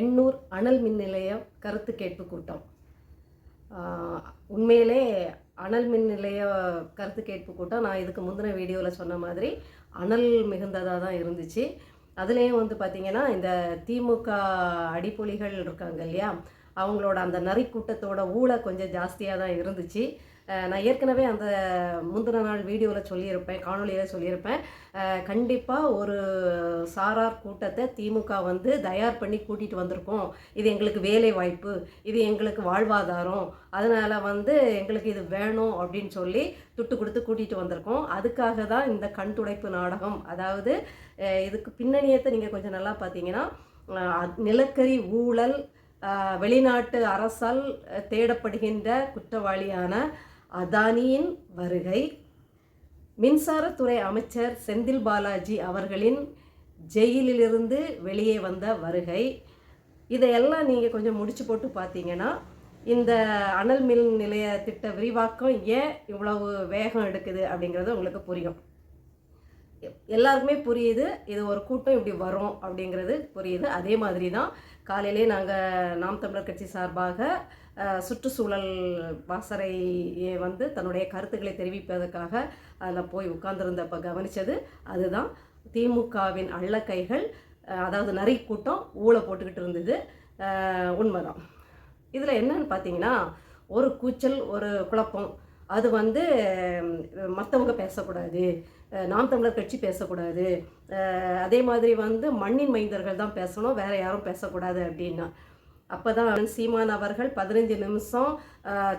எண்ணூர் அனல் மின் நிலையம் கருத்து கேட்பு கூட்டம். உண்மையிலே அனல் மின் நிலைய கருத்து கேட்பு கூட்டம் நான் இதுக்கு முந்தின வீடியோவில் சொன்ன மாதிரி அனல் மிகுந்ததாக தான் இருந்துச்சு. அதுலேயும் வந்து பார்த்திங்கன்னா இந்த திமுக அடிப்பொலிகள் இருக்காங்க இல்லையா அவங்களோட அந்த நரி கூட்டத்தோட ஊழ கொஞ்சம் ஜாஸ்தியாக தான் இருந்துச்சு. நான் ஏற்கனவே அந்த முந்தின நாள் வீடியோவில் சொல்லியிருப்பேன் காணொலியில் சொல்லியிருப்பேன். கண்டிப்பாக ஒரு சாரார் கூட்டத்தை திமுக வந்து தயார் பண்ணி கூட்டிகிட்டு வந்திருக்கோம். இது எங்களுக்கு வேலை வாய்ப்பு இது எங்களுக்கு வாழ்வாதாரம் அதனால் வந்து எங்களுக்கு இது வேணும் அப்படின்னு சொல்லி துட்டு கொடுத்து கூட்டிகிட்டு வந்திருக்கோம். அதுக்காக தான் இந்த கண் துடைப்பு நாடகம். அதாவது இதுக்கு பின்னணியத்தை நீங்கள் கொஞ்சம் நல்லா பார்த்தீங்கன்னா நிலக்கரி ஊழல் வெளிநாட்டு அரசால் தேடப்படுகின்ற குற்றவாளியான அதானியின் வருகை. மின்சாரத்துறை அமைச்சர் செந்தில் பாலாஜி அவர்களின் ஜெயிலிலிருந்து வெளியே வந்த வருகை. இதையெல்லாம் நீங்கள் கொஞ்சம் முடிச்சு போட்டு பார்த்தீங்கன்னா இந்த அனல் மின் நிலைய திட்ட விரிவாக்கம் ஏன் இவ்வளவு வேகம் எடுக்குது அப்படிங்கிறது உங்களுக்கு புரியும். எல்லாருக்குமே புரியுது இது ஒரு கூட்டம் இப்படி வரும் அப்படிங்கிறது புரியுது. அதே மாதிரி தான் காலையிலே நாங்கள் நாம் தமிழர் கட்சி சார்பாக சுற்றுச்சூழல் வாசரை வந்து தன்னுடைய கருத்துக்களை தெரிவிப்பதற்காக அதில் போய் உட்கார்ந்துருந்தப்ப கவனித்தது அதுதான். திமுகவின் அள்ளக்கைகள் அதாவது நரி கூட்டம் ஊழ போட்டுக்கிட்டு இருந்தது. உண்மைதான். இதில் என்னன்னு பார்த்தீங்கன்னா ஒரு கூச்சல் ஒரு குழப்பம். அது வந்து மற்றவங்க பேசக்கூடாது. நாம் தமிழர் கட்சி பேசக்கூடாது. அதே மாதிரி வந்து மண்ணின் மைந்தர்கள் தான் பேசணும் வேற யாரும் பேசக்கூடாது அப்படின்னா. அப்போ தான் சீமான் அவர்கள் பதினஞ்சு நிமிஷம்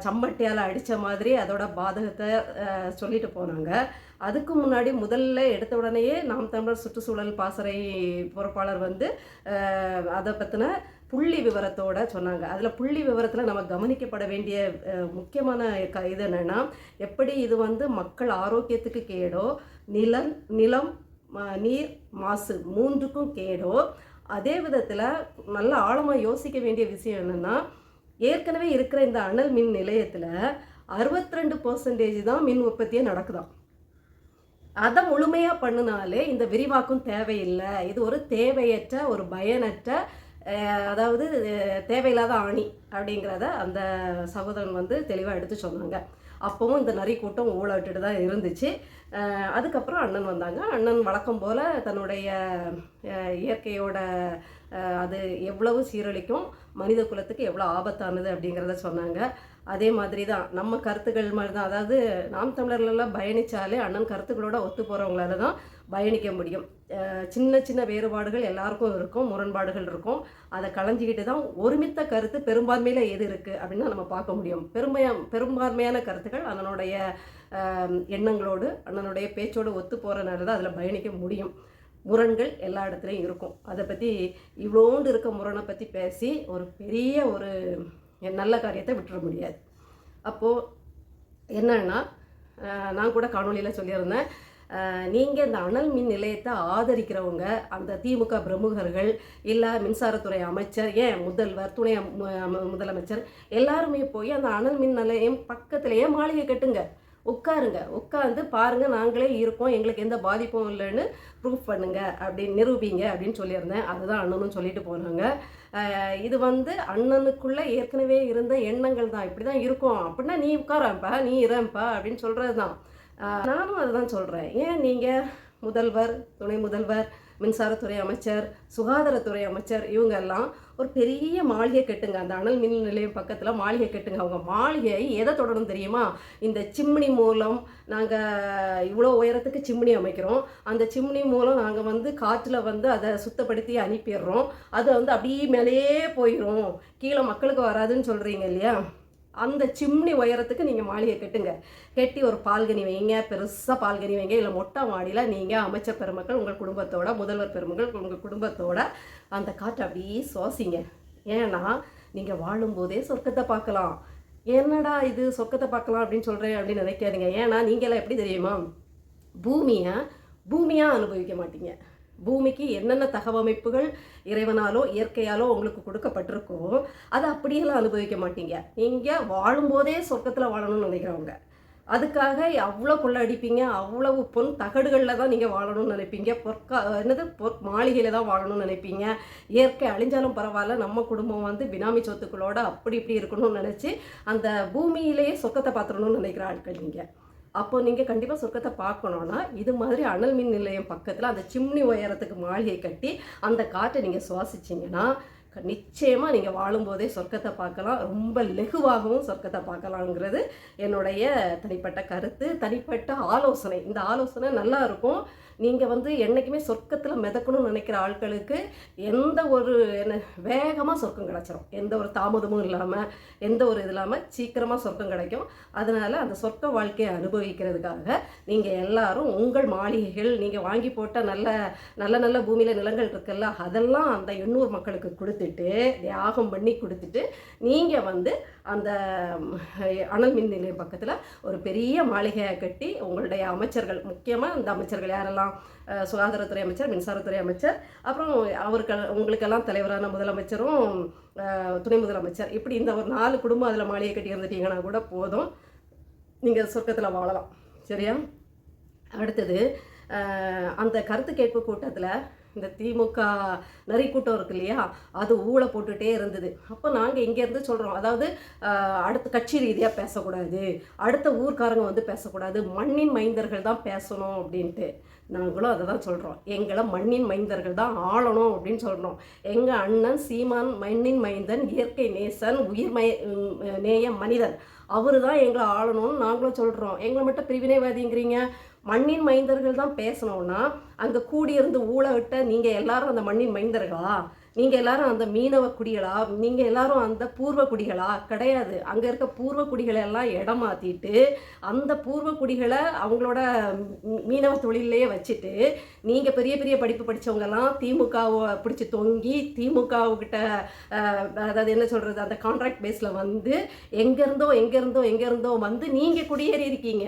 சம்மட்டியால் அடித்த மாதிரி அதோட பாதகத்தை சொல்லிட்டு போனாங்க. அதுக்கு முன்னாடி முதல்ல எடுத்த உடனேயே நாம் தமிழர் சுற்றுச்சூழல் பாசறை பொறுப்பாளர் வந்து அதை பற்றின புள்ளி விவரத்தோட சொன்னாங்க. அதில் புள்ளி விவரத்தில் நம்ம கவனிக்கப்பட வேண்டிய முக்கியமான க இது என்னென்னா எப்படி இது வந்து மக்கள் ஆரோக்கியத்துக்கு கேடோ நிலம் நிலம் ம- நீர் மாசு மூன்றுக்கும் கேடோ. அதே விதத்தில் நல்ல ஆழமாக யோசிக்க வேண்டிய விஷயம் என்னென்னா ஏற்கனவே இருக்கிற இந்த அனல் மின் நிலையத்தில் அறுபத்தி ரெண்டு பர்சன்டேஜ் தான் மின் உற்பத்தியே நடக்குதான் அதை முழுமையாக பண்ணினாலே இந்த விரிவாக்கம் தேவையில்லை. இது ஒரு தேவையற்ற ஒரு பயனற்ற அதாவது தேவையில்லாத ஆணி அப்படிங்கிறத அந்த சகோதரன் வந்து தெளிவாக எடுத்து சொன்னாங்க. அப்போவும் இந்த நரி கூட்டம் ஊழலிட்டு தான் இருந்துச்சு. அதுக்கப்புறம் அண்ணன் வந்தாங்க. அண்ணன் வழக்கம் போல் தன்னுடைய இயற்கையோட அது எவ்வளவு சீரழிக்கும் மனித குலத்துக்கு எவ்வளோ ஆபத்தானது அப்படிங்கிறத சொன்னாங்க. அதே மாதிரி தான் நம்ம கருத்துக்கள் மாதிரி தான். அதாவது நாம் தமிழர்களெல்லாம் பயணித்தாலே அண்ணன் கருத்துக்களோட ஒத்து போகிறவங்களால தான் பயணிக்க முடியும். சின்ன சின்ன வேறுபாடுகள் எல்லாருக்கும் இருக்கும் முரண்பாடுகள் இருக்கும். அதை களைஞ்சிக்கிட்டு தான் ஒருமித்த கருத்து பெரும்பான்மையில் எது இருக்குது அப்படின்னு நம்ம பார்க்க முடியும். பெருமையா பெரும்பான்மையான கருத்துக்கள் அண்ணனுடைய எண்ணங்களோடு அண்ணனுடைய பேச்சோடு ஒத்து போகிறனால தான் அதில் பயணிக்க முடியும். முரண்கள் எல்லா இடத்துலையும் இருக்கும். அதை பற்றி இவ்வளோண்டு இருக்க முரணை பற்றி பேசி ஒரு பெரிய ஒரு நல்ல காரியத்தை விட்டுற முடியாது. அப்போது என்னன்னா நான் கூட காணொலியில் சொல்லியிருந்தேன். நீங்கள் இந்த அனல் மின் நிலையத்தை ஆதரிக்கிறவங்க அந்த திமுக பிரமுகர்கள் இல்லை மின்சாரத்துறை அமைச்சர் ஏன் முதல்வர் துணை மு- முதலமைச்சர் எல்லாருமே போய் அந்த அனல் மின் நிலையம் பக்கத்துலேயே மாளிகை கட்டுங்க? உட்காருங்க. உட்காந்து பாருங்கள் நாங்களே இருக்கோம் எங்களுக்கு எந்த பாதிப்பும் இல்லைன்னு ப்ரூஃப் பண்ணுங்க அப்படின்னு நிரூபிங்க அப்படின்னு சொல்லியிருந்தேன். அதுதான் அண்ணனும் சொல்லிட்டு போனாங்க. இது வந்து அண்ணனுக்குள்ளே ஏற்கனவே இருந்த எண்ணங்கள் தான். இப்படி தான் இருக்கும். அப்படின்னா நீ உட்காரப்பா நீ இறப்பா அப்படின்னு சொல்கிறது தான் நானும் அதுதான் சொல்கிறேன் ஏன் நீங்கள் முதல்வர் துணை முதல்வர் மின்சாரத்துறை அமைச்சர் சுகாதாரத்துறை அமைச்சர் இவங்க எல்லாம் ஒரு பெரிய மாளிகை கட்டுங்க. அந்த அனல் மின் நிலையம் பக்கத்தில் மாளிகை கட்டுங்க. அவங்க மாளிகை எதை தொடரும் தெரியுமா? இந்த சிம்னி மூலம் நாங்கள் இவ்வளோ உயரத்துக்கு சிம்னி அமைக்கிறோம். அந்த சிம்னி மூலம் நாங்கள் வந்து காற்றில் வந்து அதை சுத்தப்படுத்தி அனுப்பிடுறோம். அது வந்து அப்படியே மேலேயே போயிடும் கீழே மக்களுக்கு வராதுன்னு சொல்கிறீங்க இல்லையா? அந்த சிம்னி உயரத்துக்கு நீங்கள் மாளிகை கட்டுங்க. கட்டி ஒரு பால்கனி வைங்க பெருசாக பால்கனி வைங்க. இல்லை மொட்டை மாடியில் நீங்கள் அமைச்சர் பெருமக்கள் உங்கள் குடும்பத்தோட முதல்வர் பெருமக்கள் உங்கள் குடும்பத்தோட அந்த காற்றை அப்படியே சுவாசிங்க. ஏன்னா நீங்கள் வாழும்போதே சொர்க்கத்தை பார்க்கலாம். என்னடா இது சொர்க்கத்தை பார்க்கலாம் அப்படின்னு சொல்கிறேன் அப்படின்னு நினைக்காதீங்க. ஏன்னா நீங்களாம் எப்படி தெரியுமா? பூமியை பூமியாக அனுபவிக்க மாட்டீங்க. பூமிக்கு என்னென்ன தகவமைப்புகள் இறைவனாலோ இயற்கையாலோ உங்களுக்கு கொடுக்கப்பட்டிருக்கோ அதை அப்படியெல்லாம் அனுபவிக்க மாட்டீங்க. நீங்கள் வாழும்போதே சொர்க்கத்தில் வாழணும்னு நினைக்கிறவங்க. அதுக்காக அவ்வளோ கொள்ளடிப்பீங்க அவ்வளவு பொன் தகடுகளில் தான் நீங்கள் வாழணும்னு நினைப்பீங்க. பொற்கா என்னது பொற் மாளிகையில் தான் வாழணும்னு நினைப்பீங்க. இயற்கை அழிஞ்சாலும் பரவாயில்ல நம்ம குடும்பம் வந்து பினாமி சொத்துக்களோட அப்படி இப்படி இருக்கணும்னு நினச்சி அந்த பூமியிலேயே சொர்க்கத்தை பார்த்துடணும்னு நினைக்கிற ஆட்கள் நீங்கள் அப்போ நீங்கள் கண்டிப்பாக சொர்க்கத்தை பார்க்கணுன்னா இது மாதிரி அனல் மின் நிலையம் பக்கத்தில் அந்த சிம்னி உயரத்துக்கு மாளிகை கட்டி அந்த காற்றை நீங்கள் சுவாசிச்சிங்கன்னா நிச்சயமாக நீங்கள் வாழும்போதே சொர்க்கத்தை பார்க்கலாம். ரொம்ப லெகுவாகவும் சொர்க்கத்தை பார்க்கலாங்கிறது என்னுடைய தனிப்பட்ட கருத்து தனிப்பட்ட ஆலோசனை. இந்த ஆலோசனை நல்லா இருக்கும். நீங்கள் வந்து என்றைக்குமே சொர்க்கத்தில் மிதக்கணும்னு நினைக்கிற ஆட்களுக்கு எந்த ஒரு என்ன வேகமாக சொர்க்கம் கிடச்சிரும். எந்த ஒரு தாமதமும் இல்லாமல் எந்த ஒரு இது இல்லாமல் சீக்கிரமாக சொர்க்கம் கிடைக்கும். அதனால் அந்த சொர்க்க வாழ்க்கையை அனுபவிக்கிறதுக்காக நீங்கள் எல்லாரும் உங்கள் மாளிகைகள் நீங்கள் வாங்கி போட்ட நல்ல நல்ல நல்ல பூமியில் நிலங்கள் இருக்குல்ல அதெல்லாம் அந்த எண்ணூர் மக்களுக்கு கொடுத்து கொடுத்துட்டு தியாகம் பண்ணி கொடுத்துட்டு நீங்கள் வந்து அந்த அனல் மின் நிலையம் பக்கத்தில் ஒரு பெரிய மாளிகையை கட்டி உங்களுடைய அமைச்சர்கள் முக்கியமாக இந்த அமைச்சர்கள் யாரெல்லாம் சுகாதாரத்துறை அமைச்சர் மின்சாரத்துறை அமைச்சர் அப்புறம் அவருக்கு உங்களுக்கெல்லாம் தலைவரான முதலமைச்சரும் துணை முதலமைச்சர் இப்படி இந்த ஒரு நாலு குடும்பம் அதில் மாளிகை கட்டி இருந்துட்டீங்கன்னா கூட போதும். நீங்கள் சொர்க்கத்தில் வாழலாம். சரியா? அடுத்தது அந்த கருத்து கேட்பு கூட்டத்தில் இந்த திமுக நரி கூட்டம் இருக்கு இல்லையா? அது ஊழ போட்டுகிட்டே இருந்தது. அப்போ நாங்கள் இங்கேருந்து சொல்கிறோம் அதாவது அடுத்த கட்சி ரீதியாக பேசக்கூடாது. அடுத்த ஊர்க்காரங்க வந்து பேசக்கூடாது. மண்ணின் மைந்தர்கள் தான் பேசணும் அப்படின்ட்டு நாங்களும் அதை தான் சொல்கிறோம் எங்களை மண்ணின் மைந்தர்கள் தான் ஆளணும் அப்படின்னு சொல்கிறோம் எங்கள் அண்ணன் சீமான் மண்ணின் மைந்தன் இயற்கை நேசன் உயிர்மய மய நேய மனிதன். அவர் தான் எங்களை ஆளணும்னு நாங்களும் சொல்கிறோம் எங்களை மட்டும் பிரிவினைவாதிங்கிறீங்க. மண்ணின் மைந்தர்கள் தான் பேசணும்னா அங்கே கூடியிருந்து ஊழ விட்ட நீங்கள் எல்லாரும் அந்த மண்ணின் மைந்தர்களா? நீங்கள் எல்லாரும் அந்த மீனவ குடிகளா? நீங்கள் எல்லாரும் அந்த பூர்வ குடிகளா? கிடையாது. அங்கே இருக்க பூர்வ குடிகளை எல்லாம் இடம் மாற்றிட்டு அந்த பூர்வ குடிகளை அவங்களோட மீனவ தொழிலையே வச்சுட்டு நீங்கள் பெரிய பெரிய படிப்பு படிச்சவங்கெல்லாம் திமுகவை பிடிச்சி தொங்கி திமுகவுக்கிட்ட அதாவது என்ன சொல்கிறது அந்த கான்ட்ராக்ட் பேஸில் வந்து எங்கேருந்தோ எங்கேருந்தோ எங்கேருந்தோ வந்து நீங்கள் குடியேறி இருக்கீங்க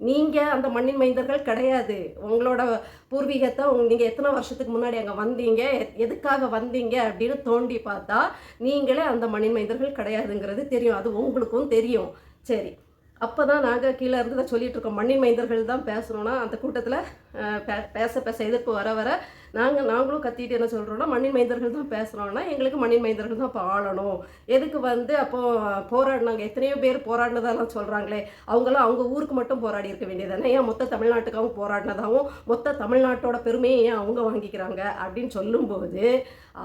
நீங்கள் அந்த மண்ணின் மைந்தர்கள் கிடையாது. உங்களோட பூர்வீகத்தை உங்க நீங்கள் எத்தனை வருஷத்துக்கு முன்னாடி அங்கே வந்தீங்க எதுக்காக வந்தீங்க அப்படின்னு தோண்டி பார்த்தா நீங்களே அந்த மண்ணின் மைந்தர்கள் கிடையாதுங்கிறது தெரியும். அது உங்களுக்கும் தெரியும். சரி. அப்போ தான் நாங்கள் கீழே இருந்து தான் சொல்லிகிட்ருக்கோம் இருக்கோம். மண்ணின் மைந்தர்கள் தான் பேசுகிறோன்னா அந்த கூட்டத்தில் பேச பேச எதிர்ப்பு வர வர நாங்கள் நாங்களும் கத்திட்டு என்ன சொல்கிறோன்னா மண்ணின் மைந்தர்கள் தான் பேசுகிறோன்னா எங்களுக்கு மண்ணின் மைந்தர்கள் தான் இப்போ ஆளணும். எதுக்கு வந்து அப்போது போராடினாங்க? எத்தனையோ பேர் போராடினதெல்லாம் சொல்கிறாங்களே அவங்களாம் அவங்க ஊருக்கு மட்டும் போராடி இருக்க வேண்டியதானே ஏன் மொத்த தமிழ்நாட்டுக்காகவும் போராடினதாகவும் மொத்த தமிழ்நாட்டோட பெருமையை ஏன் அவங்க வாங்கிக்கிறாங்க? அப்படின்னு சொல்லும்போது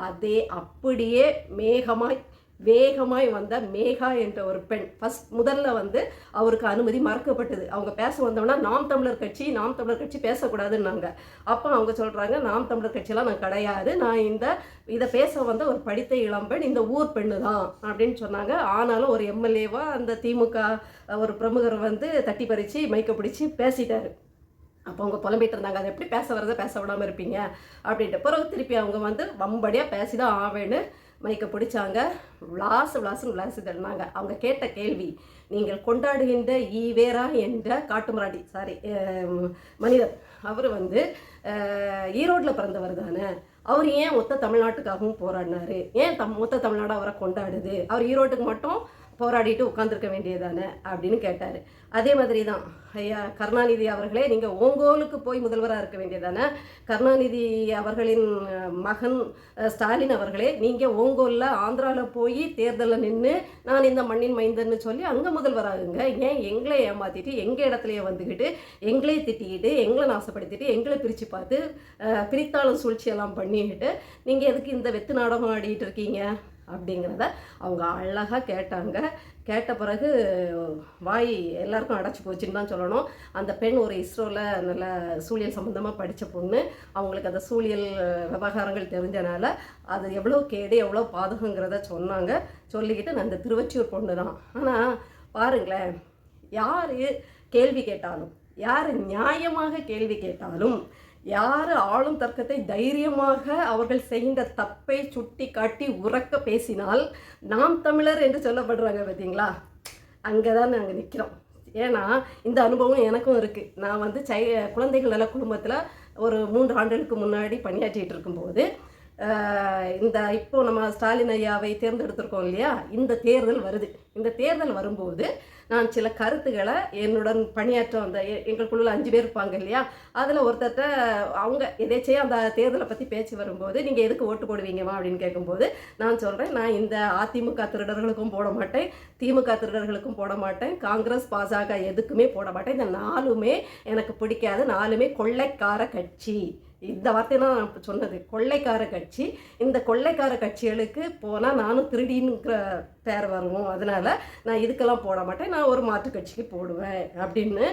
அதே அப்படியே மேகமாய் வேகமாய் வந்த மேகா என்ற ஒரு பெண். ஃபஸ்ட் முதல்ல வந்து அவருக்கு அனுமதி மறக்கப்பட்டது. அவங்க பேச வந்தோம்னா நாம் தமிழர் கட்சி நாம் தமிழர் கட்சி பேசக்கூடாதுன்னாங்க. அப்போ அவங்க சொல்கிறாங்க நாம் தமிழர் கட்சியெல்லாம் நான் கிடையாது. நான் இந்த இதை பேச வந்த ஒரு படித்த இளம்பெண் இந்த ஊர் பெண்ணு தான் அப்படின்னு சொன்னாங்க. ஆனாலும் ஒரு எம்எல்ஏவா அந்த திமுக ஒரு பிரமுகர் வந்து தட்டி பறித்து மைக்க பிடிச்சி பேசிட்டாரு. அப்போ அவங்க புலம்பிட்டு இருந்தாங்க. அதை எப்படி பேச வரதை பேச விடாமல் இருப்பீங்க? அப்படின்ட்டு. பிறகு திருப்பி அவங்க வந்து வம்படியாக பேசி தான் ஆவேன்னு மைக்க பிடிச்சாங்க. விளாசு விளாசுன்னு விளாசு தள்ளினாங்க அவங்க கேட்ட கேள்வி நீங்கள் கொண்டாடுகின்ற ஈவேரா என்ற காட்டுமராட்டி சாரி மனிதர். அவர் வந்து ஈரோட்டில் பிறந்தவர் தானே. அவர் ஏன் மொத்த தமிழ்நாட்டுக்காகவும் போராடினாரு? ஏன் தம் மொத்த தமிழ்நாடு அவரை கொண்டாடுது? அவர் ஈரோட்டுக்கு மட்டும் போராடிட்டு உட்காந்துருக்க வேண்டியதானே அப்படின்னு கேட்டார். அதே மாதிரி தான் ஐயா கருணாநிதி அவர்களே நீங்கள் ஓங்கோலுக்கு போய் முதல்வராக இருக்க வேண்டியதானே கருணாநிதி அவர்களின் மகன் ஸ்டாலின் அவர்களே நீங்கள் ஓங்கோலில் ஆந்திராவில் போய் தேர்தலில் நின்று நான் இந்த மண்ணின் மைந்தன்னு சொல்லி அங்கே முதல்வராகுங்க. ஏன் எங்களை ஏமாற்றிட்டு எங்கள் இடத்துலையே வந்துக்கிட்டு எங்களே திட்டிக்கிட்டு எங்களை நாசப்படுத்திட்டு எங்களை பிரித்து பார்த்து அஹ், பிரித்தாளும் சூழ்ச்சியெல்லாம் பண்ணிக்கிட்டு நீங்கள் எதுக்கு இந்த வெத்து நாடகம் ஆடிட்டு இருக்கீங்க? அப்படிங்கிறத அவங்க அழகாக கேட்டாங்க. கேட்ட பிறகு வாய் எல்லாருக்கும் அடைச்சி போச்சுன்னு தான் சொல்லணும். அந்த பெண் ஒரு இஸ்ரோவில் நல்ல சூழியல் சம்மந்தமாக படித்த பொண்ணு. அவங்களுக்கு அந்த சூழியல் விவகாரங்கள் தெரிஞ்சனால அது எவ்வளோ கேடு எவ்வளோ பாதகங்கிறத சொன்னாங்க. சொல்லிக்கிட்டு நான் இந்த திருவச்சியூர் பொண்ணு தான். ஆனால் பாருங்களேன் யார் கேள்வி கேட்டாலும் யார் நியாயமாக கேள்வி கேட்டாலும் யார் ஆளும் தர்க்கத்தை தைரியமாக அவர்கள் செய்கின்ற தப்பை சுட்டி காட்டி உறக்க பேசினால் நாம் தமிழர் என்று சொல்லப்படுறாங்க பார்த்தீங்களா அங்கே தான் நாங்கள் நிற்கிறோம் ஏன்னா இந்த அனுபவம் எனக்கும் இருக்குது நான் வந்து சை குழந்தைகள் நல குடும்பத்தில் ஒரு மூன்று ஆண்டுகளுக்கு முன்னாடி பணியாற்றிட்டு இருக்கும்போது இந்த இப்போ நம்ம ஸ்டாலின் ஐயாவை தேர்ந்தெடுத்திருக்கோம் இல்லையா? இந்த தேர்தல் வருது. இந்த தேர்தல் வரும்போது நான் சில கருத்துக்களை என்னுடன் பணியாற்ற வந்த எ- எங்கள் அஞ்சு பேர் இருப்பாங்க இல்லையா? அதில் ஒருத்தர்கிட்ட அவங்க எதேச்சையும் அந்த தேர்தலை பற்றி பேச்சு வரும்போது நீங்கள் எதுக்கு ஓட்டு போடுவீங்கம்மா அப்படின்னு கேட்கும்போது நான் சொல்கிறேன் நான் இந்த அதிமுக திருடர்களுக்கும் போட மாட்டேன் திமுக திருடர்களுக்கும் போட மாட்டேன் காங்கிரஸ் பாஜக எதுக்குமே போட மாட்டேன். இந்த நாலுமே எனக்கு பிடிக்காது. நாலுமே கொள்ளைக்கார கட்சி. இந்த வார்த்தை தான் நான் சொன்னது. கொள்ளைக்கார கட்சி. இந்த கொள்ளைக்கார கட்சிகளுக்கு போனால் நானும் திருடின்னுங்கிற பேர் வருவோம் அதனால் நான் இதுக்கெல்லாம் போட மாட்டேன். நான் ஒரு மாற்று கட்சிக்கு போடுவேன் அப்படின்னு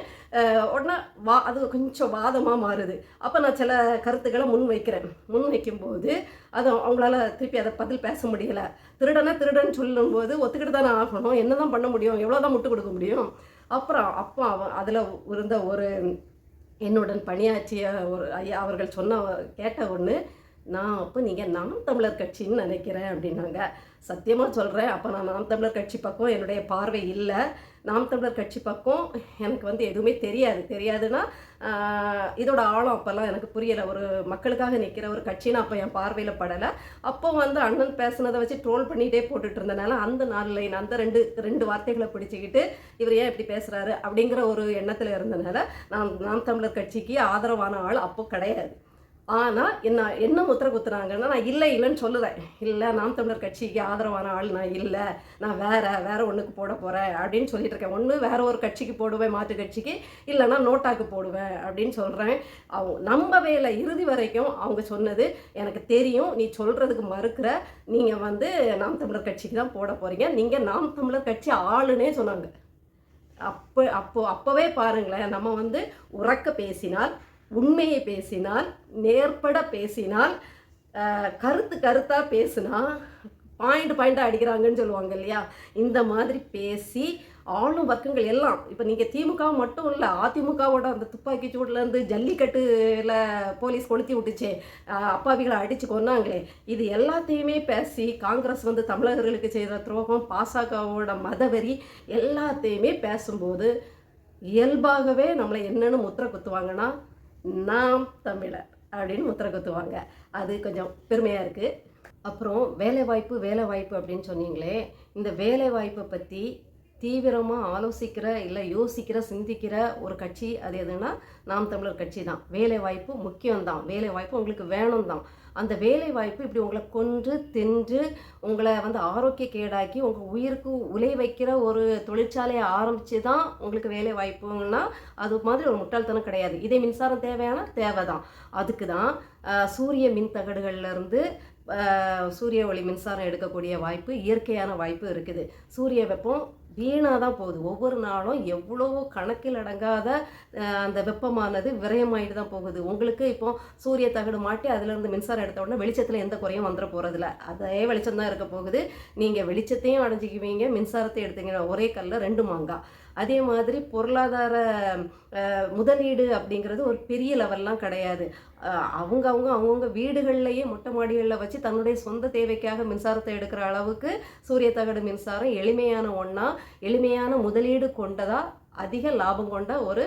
உடனே வா அது கொஞ்சம் வாதமாக மாறுது. அப்போ நான் சில கருத்துக்களை முன் வைக்கிறேன். முன் வைக்கும்போது அது அவங்களால திருப்பி அதை பதில் பேச முடியல. திருடனா திருடன் சொல்லும்போது ஒத்துக்கிட்டு தானே ஆகணும். என்ன தான் பண்ண முடியும்? எவ்வளோ தான் முட்டு கொடுக்க முடியும்? அப்புறம் அப்போ அவன் அதில் இருந்த ஒரு என்னுடன் பணியாற்றிய ஒரு ஐயா அவர்கள் சொன்ன கேட்ட ஒன்று நான் அப்போ நீங்கள் நாம் தமிழர் கட்சின்னு நினைக்கிறேன் அப்படின்னாங்க. சத்தியமாக சொல்கிறேன் அப்போ நான் நாம் தமிழர் கட்சி பக்கம் என்னுடைய பார்வை இல்லை. நாம் தமிழர் கட்சி பக்கம் எனக்கு வந்து எதுவுமே தெரியாது. தெரியாதுன்னா இதோட ஆழம் அப்போல்லாம் எனக்கு புரியலை. ஒரு மக்களுக்காக நிற்கிற ஒரு கட்சின்னு அப்போ என் பார்வையில் படலை. அப்போ வந்து அண்ணன் பேசுனதை வச்சு ட்ரோல் பண்ணிகிட்டே போட்டுட்டு இருந்தனால அந்த நாலு லைன் அந்த ரெண்டு ரெண்டு வார்த்தைகளை பிடிச்சிக்கிட்டு இவர் ஏன் இப்படி பேசுகிறாரு அப்படிங்கிற ஒரு எண்ணத்தில் இருந்தனால நான் நாம் தமிழர் கட்சிக்கு ஆதரவான ஆள் அப்போ கிடையாது. ஆனால் என்ன என்ன முத்திரை குத்துறாங்கன்னா நான் இல்லை இல்லைன்னு சொல்லுறேன் இல்லை நாம் தமிழர் கட்சிக்கு ஆதரவான ஆள் நான் இல்லை. நான் வேற வேற ஒன்றுக்கு போட போகிறேன் அப்படின்னு சொல்லிட்டு இருக்கேன். ஒன்று வேற ஒரு கட்சிக்கு போடுவேன் மாற்று கட்சிக்கு. இல்லைன்னா நோட்டாக்கு போடுவேன் அப்படின்னு சொல்கிறேன் அவங்க நம்பவே இல்லை இறுதி வரைக்கும் அவங்க சொன்னது எனக்கு தெரியும். நீ சொல்கிறதுக்கு மறுக்கிற. நீங்கள் வந்து நாம் தமிழர் கட்சிக்கு தான் போட போகிறீங்க நீங்கள் நாம் தமிழர் கட்சி ஆளுன்னே சொன்னாங்க. அப்போ அப்போ அப்போவே பாருங்களேன். நம்ம வந்து உறக்க பேசினால் உண்மையை பேசினால் நேர்பட பேசினால் கருத்து கருத்தாக பேசினா பாயிண்ட் பாயிண்டாக அடிக்கிறாங்கன்னு சொல்லுவாங்க இல்லையா? இந்த மாதிரி பேசி ஆளும் வர்க்கங்கள் எல்லாம் இப்போ நீங்கள் திமுக மட்டும் இல்லை அதிமுகவோட அந்த துப்பாக்கி சூட்லேருந்து ஜல்லிக்கட்டுல போலீஸ் கொளுத்தி விட்டுச்சே அப்பாவிகளை அடித்து கொன்னாங்களே இது எல்லாத்தையுமே பேசி காங்கிரஸ் வந்து தமிழர்களுக்கு செய்கிற துரோகம் பாசகவோட மதவெறி எல்லாத்தையுமே பேசும்போது இயல்பாகவே நம்மளை என்னென்னு முத்திரை குத்துவாங்கன்னா நாம் தமிழர் அப்படின்னு முத்திரை குத்துவாங்க. அது கொஞ்சம் பெருமையாக இருக்குது அப்புறம் வேலைவாய்ப்பு வேலைவாய்ப்பு அப்படின்னு சொன்னீங்களே இந்த வேலைவாய்ப்பை பற்றி தீவிரமாக ஆலோசிக்கிற இல்லை யோசிக்கிற சிந்திக்கிற ஒரு கட்சி அது எதுனா நாம் தமிழர் கட்சி தான். வேலைவாய்ப்பு முக்கியம்தான். வேலைவாய்ப்பு உங்களுக்கு வேணும் தான் அந்த வேலை வாய்ப்பு இப்படி உங்களை கொன்று தின்று உங்களை வந்து ஆரோக்கிய கேடாக்கி உங்கள் உயிருக்கு உலை வைக்கிற ஒரு தொழிற்சாலையை ஆரம்பித்து தான் உங்களுக்கு வேலை வாய்ப்புன்னா அது மாதிரி ஒரு முட்டாள்தனம் கிடையாது. இதே மின்சாரம் தேவையான தேவை தான் அதுக்கு தான் சூரிய மின் தகடுகள்லேருந்து சூரிய ஒளி மின்சாரம் எடுக்கக்கூடிய வாய்ப்பு இயற்கையான வாய்ப்பு இருக்குது. சூரிய வெப்பம் வீணாக தான் போகுது. ஒவ்வொரு நாளும் எவ்வளவோ கணக்கில் அடங்காத அந்த வெப்பமானது விரயமாயிட்டு தான் போகுது. உங்களுக்கு இப்போ சூரிய தகடு மாட்டி அதுலேருந்து மின்சாரம் எடுத்த உடனே வெளிச்சத்தில் எந்த குறையும் வந்துட போகிறதில்ல அதே வெளிச்சம் தான் இருக்க போகுது. நீங்கள் வெளிச்சத்தையும் அடைஞ்சிக்குவீங்க மின்சாரத்தை எடுத்தீங்கன்னா ஒரே கல்லில் ரெண்டு மாங்காய் அதே மாதிரி பொருளாதார முதலீடு அப்படிங்கிறது ஒரு பெரிய லெவல்லாம் கிடையாது. அவங்க அவங்க அவங்கவுங்க வீடுகள்லையே மொட்டை மாடிகளில் வச்சு தன்னுடைய சொந்த தேவைக்காக மின்சாரத்தை எடுக்கிற அளவுக்கு சூரிய தகடு மின்சாரம் எளிமையான ஒன்றா எளிமையான முதலீடு கொண்டதா அதிக லாபம் கொண்ட ஒரு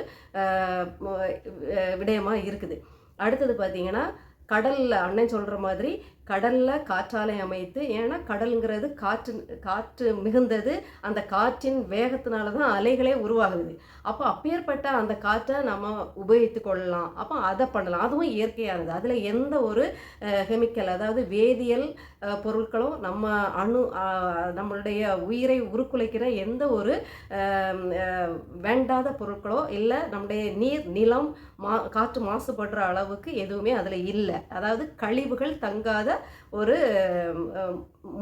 விடயமாக இருக்குது. அடுத்தது பார்த்திங்கன்னா கடலில் அண்ணன் சொல்கிற மாதிரி கடலில் காற்றாலை அமைத்து ஏன்னா கடலுங்கிறது காற்று காற்று மிகுந்தது. அந்த காற்றின் வேகத்தினால தான் அலைகளே உருவாகுது. அப்போ அப்பேற்பட்ட அந்த காற்றை நம்ம உபயோகித்து கொள்ளலாம். அப்போ அதை பண்ணலாம். அதுவும் இயற்கையானது. அதில் எந்த ஒரு கெமிக்கல் அதாவது வேதியியல் பொருட்களும் நம்ம அணு நம்மளுடைய உயிரை உருக்குலைக்கிற எந்த ஒரு வேண்டாத பொருட்களோ இல்லை நம்முடைய நீர் நிலம் மா காற்று மாசுபடுற அளவுக்கு எதுவுமே அதில் இல்லை. அதாவது கழிவுகள் தங்காத ஒரு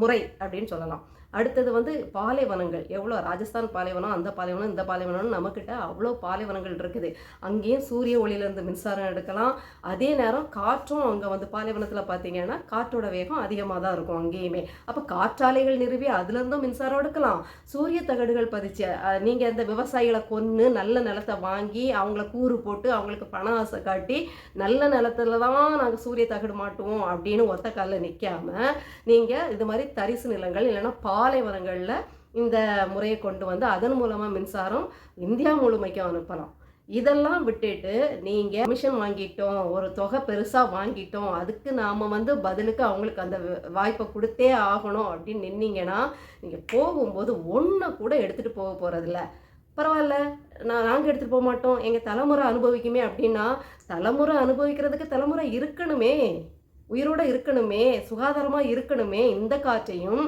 முறை அப்படின்னு சொல்லலாம். அடுத்தது வந்து பாலைவனங்கள். எவ்வளோ ராஜஸ்தான் பாலைவனம் அந்த பாலைவனம் இந்த பாலைவனம்னு நம்மக்கிட்ட அவ்வளோ பாலைவனங்கள் இருக்குது. அங்கேயும் சூரிய ஒளியிலேருந்து மின்சாரம் எடுக்கலாம். அதே நேரம் காற்றும் அங்கே வந்து பாலைவனத்தில் பார்த்தீங்கன்னா காற்றோட வேகம் அதிகமாக தான் இருக்கும் அங்கேயுமே. அப்போ காற்றாலைகள் நிறுவி அதுலேருந்தும் மின்சாரம் எடுக்கலாம். சூரிய தகடுகள் பதிச்சு நீங்கள் அந்த விவசாயிகளை கொன்று நல்ல நிலத்தை வாங்கி அவங்கள கூறு போட்டு அவங்களுக்கு பண ஆசை காட்டி நல்ல நிலத்துல தான் நாங்கள் சூரிய தகடு மாட்டுவோம் அப்படின்னு ஒத்த காலில் நிற்காம நீங்கள் இது மாதிரி தரிசு நிலங்கள் இல்லைன்னா பாலைவனங்களில் இந்த முறையை கொண்டு வந்து அதன் மூலமாக மின்சாரம் இந்தியா முழுமைக்கும் அனுப்பலாம். இதெல்லாம் விட்டுட்டு நீங்கள் கமிஷன் வாங்கிட்டோம் ஒரு தொகை பெருசாக வாங்கிட்டோம் அதுக்கு நாம் வந்து பதிலுக்கு அவங்களுக்கு அந்த வாய்ப்பை கொடுத்தே ஆகணும் அப்படின்னு நின்னீங்கன்னா நீங்கள் போகும்போது ஒன்றை கூட எடுத்துகிட்டு போக போகிறதில்ல பரவாயில்ல நான் நாங்கள் எடுத்துகிட்டு போக மாட்டோம். எங்கள் தலைமுறை அனுபவிக்குமே அப்படின்னா தலைமுறை அனுபவிக்கிறதுக்கு தலைமுறை இருக்கணுமே. உயிரோட இருக்கணுமே சுகாதாரமாக இருக்கணுமே இந்த காற்றையும்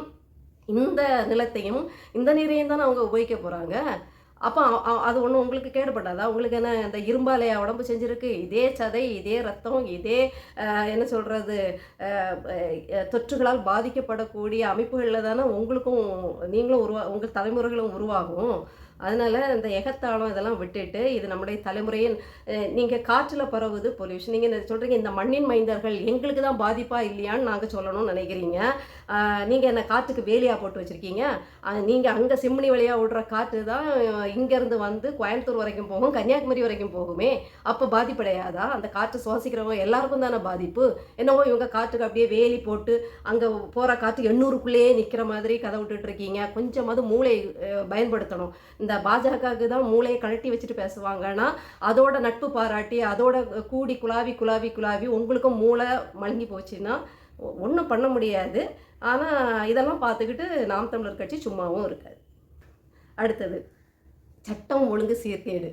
இந்த நிலத்தையும் இந்த நீரையும் தானே அவங்க உபயோகிக்க போகிறாங்க அப்போ அது ஒன்றும் உங்களுக்கு கேடுபடாதா? உங்களுக்கு என்ன இந்த இரும்பாலையா உடம்பு செஞ்சுருக்கு? இதே சதை இதே ரத்தம் இதே என்ன சொல்கிறது தொற்றுகளால் பாதிக்கப்படக்கூடிய அமைப்புகளில் தானே உங்களுக்கும் நீங்களும் உருவா உங்கள் தலைமுறைகளும் உருவாகும். அதனால் இந்த எகத்தாளம் இதெல்லாம் விட்டுட்டு இது நம்முடைய தலைமுறையின் நீங்கள் காற்றில் பரவுது பொல்யூஷன் நீங்கள் சொல்கிறீங்க இந்த மண்ணின் மைந்தர்கள் எங்களுக்கு தான் பாதிப்பாக இல்லையான்னு நாங்கள் சொல்லணும்னு நினைக்கிறீங்க. நீங்கள் என்னை காற்றுக்கு வேலியாக போட்டு வச்சுருக்கீங்க? நீங்கள் அங்கே சிம்னி வழியாக விடுற காற்று தான் இங்கேருந்து வந்து கோயம்புத்தூர் வரைக்கும் போகும் கன்னியாகுமரி வரைக்கும் போகுமே. அப்போ பாதிப்படையாதா? அந்த காற்று சுவாசிக்கிறவங்க எல்லாருக்கும் தானே பாதிப்பு. என்னவோ இவங்க காற்றுக்கு அப்படியே வேலி போட்டு அங்கே போகிற காற்று எண்ணூறுக்குள்ளேயே நிற்கிற மாதிரி கதை விட்டுட்டு இருக்கீங்க. கொஞ்சமாவது மூளை பயன்படுத்தணும். இந்த பாஜகவுக்கு தான் மூளையை கழட்டி வச்சுட்டு பேசுவாங்கன்னா அதோட நட்பு பாராட்டி அதோட கூடி குலாவி குலாவி குலாவி உங்களுக்கும் மூளை மழுங்கி போச்சுன்னா ஒன்றும் பண்ண முடியாது. ஆனால் இதெல்லாம் பார்த்துக்கிட்டு நாம் தமிழர் கட்சி சும்மாவும் இருக்காது. அடுத்தது சட்டம் ஒழுங்கு சீர்கேடு.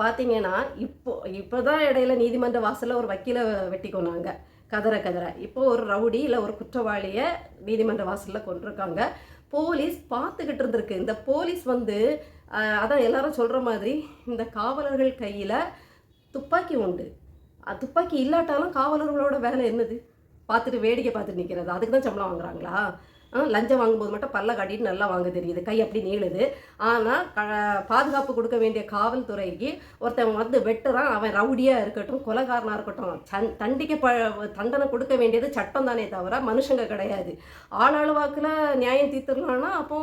பார்த்தீங்கன்னா இப்போ இப்போ தான் இடையில நீதிமன்ற வாசலில் ஒரு வக்கீலை வெட்டி கொண்டாங்க கதற கதற. இப்போ ஒரு ரவுடி இல்லை ஒரு குற்றவாளியை நீதிமன்ற வாசலில் கொண்டிருக்காங்க போலீஸ் பார்த்துக்கிட்டு இருந்திருக்கு. இந்த போலீஸ் வந்து அதான் எல்லாரும் சொல்கிற மாதிரி இந்த காவலர்கள் கையில் துப்பாக்கி உண்டு. துப்பாக்கி இல்லாட்டாலும் காவலர்களோட வேலை என்னது? பார்த்துட்டு வேடிக்கை பார்த்துட்டு நிற்கிறது அதுக்கு தான் சம்பளம் வாங்குறாங்களா? ஆ, லஞ்சம் வாங்கும்போது மட்டும் பல்ல காட்டிட்டு நல்லா வாங்க தெரியுது. கை அப்படி நீளுது. ஆனால் க பாதுகாப்பு கொடுக்க வேண்டிய காவல்துறைக்கு ஒருத்தன் வந்து வெட்டுறான். அவன் ரவுடியாக இருக்கட்டும் கொலகாரனாக இருக்கட்டும். சன் தண்டிக்க ப தண்டனை கொடுக்க வேண்டியது சட்டம் தானே தவிர மனுஷங்க கிடையாது. ஆளாளுவாக்கில் நியாயம் தீர்த்துடலான்னா அப்போ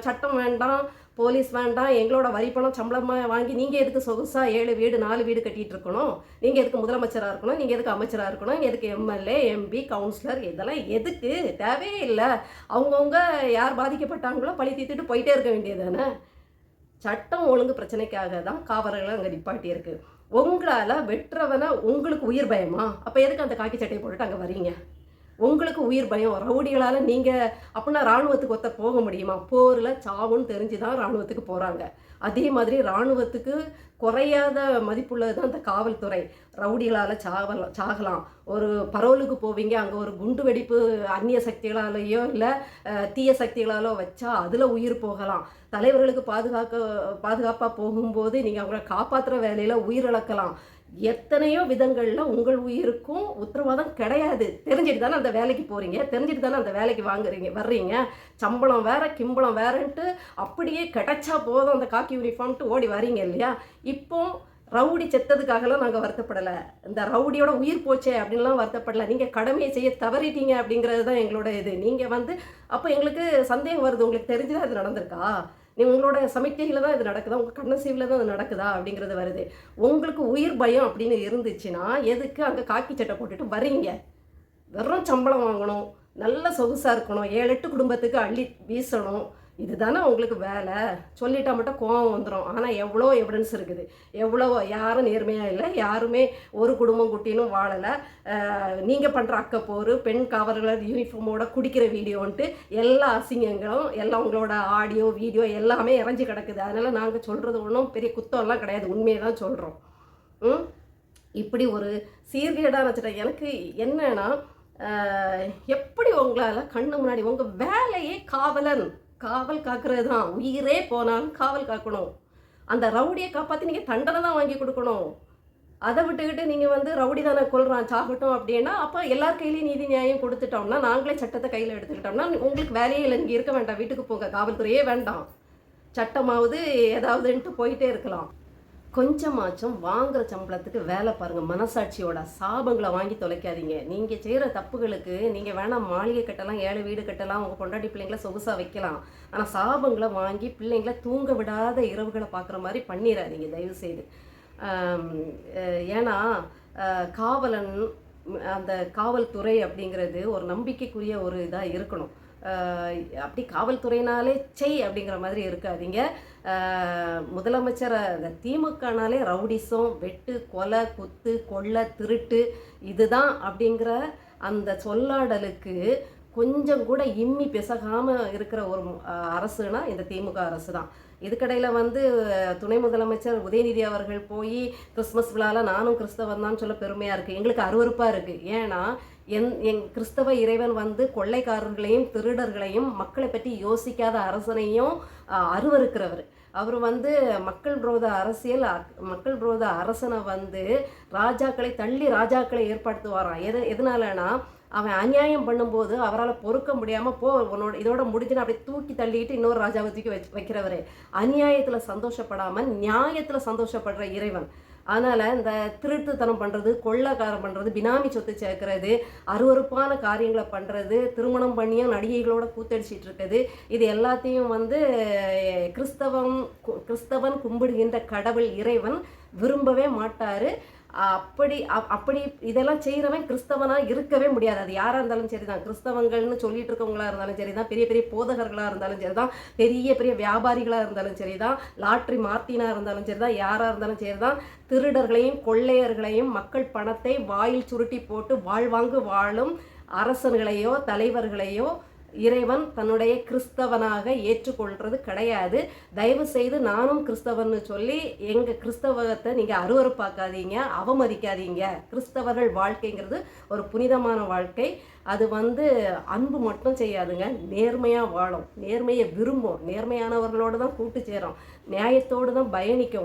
சட்டம் வேண்டாம். போலீஸ் வேண்டாம் எங்களோட வரி பணம் சம்பளமாக வாங்கி நீங்கள் எதுக்கு சொகுசாக ஏழு வீடு நாலு வீடு கட்டிகிட்டு இருக்கணும்? நீங்கள் எதுக்கு முதலமைச்சராக இருக்கணும்? நீங்கள் எதுக்கு அமைச்சராக இருக்கணும்? எதுக்கு எம்எல்ஏ எம்பி கவுன்சிலர் இதெல்லாம் எதுக்கு? தேவையே இல்லை அவங்கவுங்க யார் பாதிக்கப்பட்டாங்களோ பழி தீர்த்துட்டு போயிட்டே இருக்க வேண்டியது தானே சட்டம் ஒழுங்கு பிரச்சனைக்காக தான் காவலர்கள் அங்கே நிப்பாட்டி இருக்கு. உங்களால் வெட்டுறவனை உங்களுக்கு உயிர் பயமா? அப்போ எதுக்கு அந்த காக்கி சட்டையை போட்டுட்டு அங்கே வரீங்க? உங்களுக்கு உயிர் பயம். ரவுடிகளால் நீங்கள் அப்படின்னா இராணுவத்துக்கு ஒருத்தர் போக முடியுமா? போரில் சாவுன்னு தெரிஞ்சு தான் இராணுவத்துக்கு போகிறாங்க அதே மாதிரி இராணுவத்துக்கு குறையாத மதிப்புள்ளது தான் இந்த காவல்துறை. ரவுடிகளால் சாவலாம் சாகலாம். ஒரு பரோலுக்கு போவீங்க அங்கே ஒரு குண்டு வெடிப்பு அந்நிய சக்திகளாலேயோ இல்லை தீய சக்திகளாலோ வச்சா அதில் உயிர் போகலாம். தலைவர்களுக்கு பாதுகாக்க பாதுகாப்பாக போகும்போது நீங்கள் அவங்கள காப்பாற்றுற வேலையில் உயிரிழக்கலாம். எத்தனையோ விதங்களில் உங்கள் உயிருக்கும் உத்தரவாதம் கிடையாது. தெரிஞ்சுட்டு தானே அந்த வேலைக்கு போகிறீங்க தெரிஞ்சுட்டு தானே அந்த வேலைக்கு வாங்குறீங்க வர்றீங்க? சம்பளம் வேற கிம்பளம் வேறன்ட்டு அப்படியே கிடைச்சா போதும் அந்த காக்கி யூனிஃபார்ம்ட்டு ஓடி வரீங்க இல்லையா? இப்போ ரவுடி செத்ததுக்காகலாம் நாங்கள் வருத்தப்படலை. இந்த ரவுடியோட உயிர் போச்சே அப்படின்லாம் வருத்தப்படலை. நீங்கள் கடமையை செய்ய தவறிட்டீங்க அப்படிங்கிறது தான் எங்களோட இது. நீங்கள் வந்து அப்போ எங்களுக்கு சந்தேகம் வருது. உங்களுக்கு தெரிஞ்சுதான் இது நடந்திருக்கா? நீ உங்களோட சமிக்கையில் தான் இது நடக்குதா? உங்கள் கண்ணசீவில் தான் இது நடக்குதா? அப்படிங்கிறது வருது. உங்களுக்கு உயிர் பயம் அப்படின்னு இருந்துச்சுன்னா எதுக்கு அங்கே காக்கி சட்டை போட்டுட்டு வரீங்க வெறும் சம்பளம் வாங்கணும் நல்ல சொகுசாக இருக்கணும் ஏழு எட்டு குடும்பத்துக்கு அள்ளி வீசணும் இதுதானே உங்களுக்கு வேலை? சொல்லிட்டா மட்டும் கோவம் வந்துடும் ஆனால் எவ்வளோ எவிடன்ஸ் இருக்குது. எவ்வளோ யாரும் நேர்மையாக இல்லை. யாருமே ஒரு குடும்பம் குட்டினும் வாழலை. நீங்கள் பண்ணுற அக்கப்போர் பெண் காவலர் யூனிஃபார்மோட குடிக்கிற வீடியோன்ட்டு எல்லா அசிங்கங்களும் எல்லாம் உங்களோட ஆடியோ வீடியோ எல்லாமே இறஞ்சி கிடக்குது. அதனால் நாங்கள் சொல்கிறது ஒன்றும் பெரிய குத்தம்லாம் கிடையாது. உண்மையை தான் சொல்கிறோம் ம்? இப்படி ஒரு சீர்கேடாக வச்சுட்டேன் எனக்கு என்னன்னா எப்படி உங்களால் கண்ணு முன்னாடி உங்கள் வேலையே காவலன்? காவல் காக்கிறது தான் உயிரே போனாலும் காவல் காக்கணும். அந்த ரவுடியை காப்பாற்றி நீங்கள் தண்டனை தான் வாங்கி கொடுக்கணும். அதை விட்டுக்கிட்டு நீங்கள் வந்து ரவுடி தானே கொல்றான் சாகட்டும் அப்படின்னா அப்போ எல்லார் கையிலையும் நீதி நியாயம் கொடுத்துட்டோம்னா நாங்களே சட்டத்தை கையில் எடுத்துக்கிட்டோம்னா உங்களுக்கு வேலையே இல்லை இங்கே இருக்க வேண்டாம் வீட்டுக்கு போங்க காவல்துறையே வேண்டாம். சட்டமாவது ஏதாவதுன்ட்டு போயிட்டே இருக்கலாம். கொஞ்சமாச்சும் வாங்குற சம்பளத்துக்கு வேலை பாருங்க. மனசாட்சியோட சாபங்களை வாங்கி தொலைக்காதீங்க. நீங்கள் செய்கிற தப்புகளுக்கு நீங்கள் வேணாம் மாளிகை கட்டலாம் ஏழை வீடு கட்டலாம் உங்கள் பொண்டாட்டி பிள்ளைங்கள சொகுசாக வைக்கலாம். ஆனால் சாபங்களை வாங்கி பிள்ளைங்கள தூங்க விடாத இரவுகளை பார்க்குற மாதிரி பண்ணிடாதீங்க தயவு செய்து ஏன்னா காவலன் அந்த காவல்துறை அப்படிங்கிறது ஒரு நம்பிக்கைக்குரிய ஒரு இதாக இருக்கணும். அப்படி காவல்துறையினாலே செய் அப்படிங்கிற மாதிரி இருக்காதீங்க. முதலமைச்சர் இந்த திமுகனாலே ரவுடிசம் வெட்டு கொலை குத்து கொள்ளை திருட்டு இதுதான் அப்படிங்கிற அந்த சொல்லாடலுக்கு கொஞ்சம் கூட இம்மி பிசகாமல் இருக்கிற ஒரு அரசுனா இந்த திமுக அரசு தான். இதுக்கடையில் வந்து துணை முதலமைச்சர் உதயநிதி அவர்கள் போய் கிறிஸ்மஸ் விழாவில் நானும் கிறிஸ்தவன் தான் சொல்ல பெருமையாக இருக்குது எங்களுக்கு அருவருப்பாக இருக்குது ஏன்னா என் என் கிறிஸ்தவ இறைவன் வந்து கொள்ளைக்காரர்களையும் திருடர்களையும் மக்களை பற்றி யோசிக்காத அரசனையும் அருவருக்கிறவர். அவர் வந்து மக்கள் விரோத அரசியல் மக்கள் விரோத அரசனை வந்து ராஜாக்களை தள்ளி ராஜாக்களை ஏற்படுத்துவாராம். எது எதனாலனா அவன் அநியாயம் பண்ணும்போது அவரால் பொறுக்க முடியாமல் போ உன்னோட இதோட முடிஞ்சுன்னு அப்படியே தூக்கி தள்ளிட்டு இன்னொரு ராஜாவை தூக்கி வச்சு வைக்கிறவர். அநியாயத்தில் சந்தோஷப்படாமல் நியாயத்தில் சந்தோஷப்படுற இறைவன். அதனால் இந்த திருட்டுத்தனம் பண்ணுறது கொள்ளக்காரம் பண்ணுறது பினாமி சொத்து சேர்க்கறது அருவருப்பான காரியங்களை பண்ணுறது திருமணம் பண்ணியும் நடிகைகளோட கூத்தடிச்சிட்டு இருக்குது இது எல்லாத்தையும் வந்து கிறிஸ்தவம் கிறிஸ்தவன் கும்பிடுகின்ற கடவுள் இறைவன் விரும்பவே மாட்டார். அப்படி அப்படி இதெல்லாம் செய்கிறவன் கிறிஸ்தவனாக இருக்கவே முடியாது. அது யாராக இருந்தாலும் சரி தான் கிறிஸ்தவங்கள்னு சொல்லிட்டு இருக்கவங்களாக இருந்தாலும் சரி தான் பெரிய பெரிய போதகர்களாக இருந்தாலும் சரி தான் பெரிய பெரிய வியாபாரிகளாக இருந்தாலும் சரி தான் லாட்ரி மார்த்தினா இருந்தாலும் சரி தான் யாராக இருந்தாலும் சரி தான் திருடர்களையும் கொள்ளையர்களையும் மக்கள் பணத்தை வாயில் சுருட்டி போட்டு வாழ்வாங்கு வாழும் அரசர்களையோ தலைவர்களையோ இறைவன் தன்னுடைய கிறிஸ்தவனாக ஏற்றுக்கொள்றது கிடையாது. தயவு செய்து நானும் கிறிஸ்தவன்னு சொல்லி எங்கள் கிறிஸ்தவத்தை நீங்கள் அருவறுப்பாக்காதீங்க அவமதிக்காதீங்க. கிறிஸ்தவர்கள் வாழ்க்கைங்கிறது ஒரு புனிதமான வாழ்க்கை. அது வந்து அன்பு மட்டும் செய்யாதுங்க நேர்மையாக வாழும். நேர்மையை விரும்பும். நேர்மையானவர்களோடு தான் கூட்டு சேரும். நியாயத்தோடு தான் பயணிக்கும்.